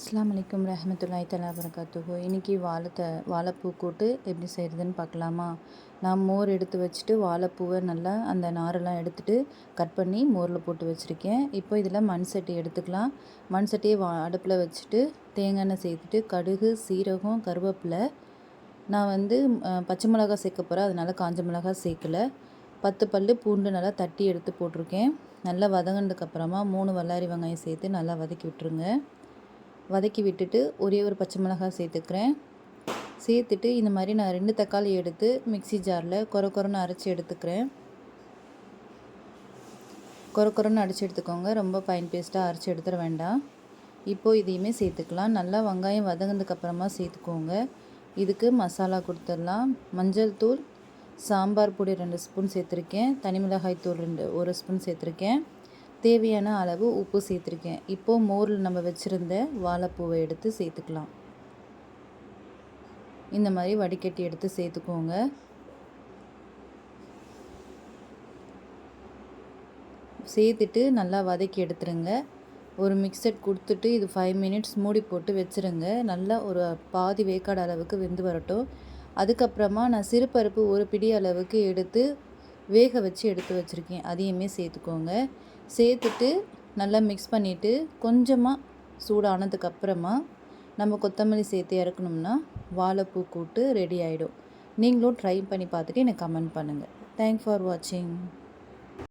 அஸ்லாம் அலைக்கும் ரஹமத்துல்லாய் தலா வரகாத்துகோ இன்றைக்கி வாழைத்த வாழைப்பூ கூட்டு எப்படி செய்கிறதுன்னு பார்க்கலாமா? நான் மோர் எடுத்து வச்சுட்டு வாழைப்பூவை நல்லா அந்த நாரெல்லாம் எடுத்துகிட்டு கட் பண்ணி மோரில் போட்டு வச்சுருக்கேன். இப்போ இதில் மண் சட்டி எடுத்துக்கலாம். மண் சட்டியை வா அடுப்பில் வச்சுட்டு தேங்காய் எண்ணெய் சேர்த்துட்டு கடுகு சீரகம் கருவேப்பிலை. நான் வந்து பச்சை மிளகா சேர்க்க போகிறேன் அதனால் காஞ்ச மிளகா சேர்க்கலை. பத்து பல் பூண்டு நல்லா தட்டி எடுத்து போட்டிருக்கேன். நல்லா வதங்கினதுக்கப்புறமா மூணு வல்லாரி வெங்காயம் சேர்த்து நல்லா வதக்கி விட்டுருங்க. வதக்கி விட்டுட்டு ஒரே ஒரு பச்சை மிளகாய் சேர்த்துக்கிறேன். சேர்த்துட்டு இந்த மாதிரி நான் ரெண்டு தக்காளி எடுத்து மிக்சி ஜாரில் கொர கொரன்னு அரைச்சி எடுத்துக்கிறேன். கொர கொரன்னு அடித்து எடுத்துக்கோங்க. ரொம்ப ஃபைன் பேஸ்ட்டாக அரைச்சி எடுத்துட வேண்டாம். இப்போது இதையுமே சேர்த்துக்கலாம். நல்லா வெங்காயம் வதங்கினதுக்கப்புறமா சேர்த்துக்கோங்க. இதுக்கு மசாலா கொடுத்துடலாம். மஞ்சள் தூள் சாம்பார் பொடி ரெண்டு ஸ்பூன் சேர்த்துருக்கேன். தனி மிளகாய் தூள் ரெண்டு ஒரு ஸ்பூன் சேர்த்துருக்கேன். தேவையான அளவு உப்பு சேர்த்துருக்கேன். இப்போது மோரில் நம்ம வச்சுருந்த வாழைப்பூவை எடுத்து சேர்த்துக்கலாம். இந்த மாதிரி வடிகட்டி எடுத்து சேர்த்துக்கோங்க. சேர்த்துட்டு நல்லா வதக்கி எடுத்துருங்க. ஒரு மிக்சட் கொடுத்துட்டு இது ஃபைவ் மினிட்ஸ் மூடி போட்டு வச்சுருங்க. நல்லா ஒரு பாதி வேக்காடு அளவுக்கு வெந்து வரட்டும். அதுக்கப்புறமா நான் சிறுபருப்பு ஒரு பிடி அளவுக்கு எடுத்து வேக வச்சு எடுத்து வச்சுருக்கேன். அதையுமே சேர்த்துக்கோங்க. சேர்த்துட்டு நல்லா மிக்ஸ் பண்ணிவிட்டு கொஞ்சமாக சூடானதுக்கப்புறமா நம்ம கொத்தமல்லி சேர்த்து இறக்கணும்னா வாழைப்பூ கூட்டு ரெடி ஆகிடும் நீங்களும் ட்ரை பண்ணி பார்த்துட்டு எனக்கு கமெண்ட் பண்ணுங்கள் தேங்க் ஃபார் வாட்சிங்